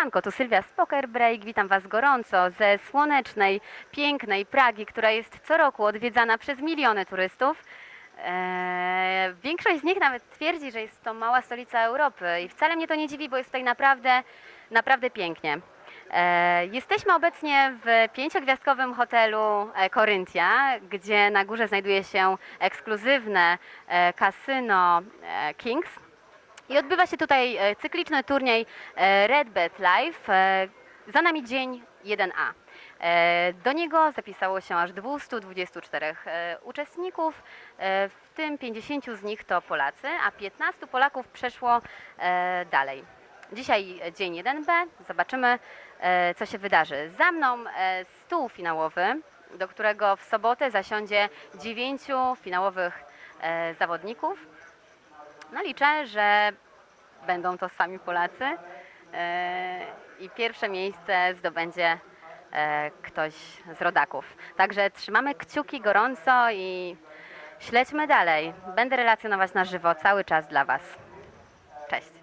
Siemanko, tu Sylwia z Poker Break. Witam Was gorąco ze słonecznej, pięknej Pragi, która jest co roku odwiedzana przez miliony turystów. Eee, większość z nich nawet twierdzi, że jest to mała stolica Europy i wcale mnie to nie dziwi, bo jest tutaj naprawdę, naprawdę pięknie. Eee, jesteśmy obecnie w pięciogwiazdkowym hotelu e, Corynthia, gdzie na górze znajduje się ekskluzywne e, kasyno e, Kings. I odbywa się tutaj e, cykliczny turniej e, Red Bet Live. E, Za nami dzień 1A. E, Do niego zapisało się aż 224 e, uczestników, w tym 50 z nich to Polacy, a 15 Polaków przeszło dalej. Dzisiaj dzień 1B, zobaczymy co się wydarzy. Za mną stół finałowy, do którego w sobotę zasiądzie dziewięciu finałowych zawodników. No liczę, że będą to sami Polacy e, i pierwsze miejsce zdobędzie e, ktoś z rodaków. Także trzymamy kciuki gorąco i śledźmy dalej. Będę relacjonować na żywo cały czas dla Was. Cześć.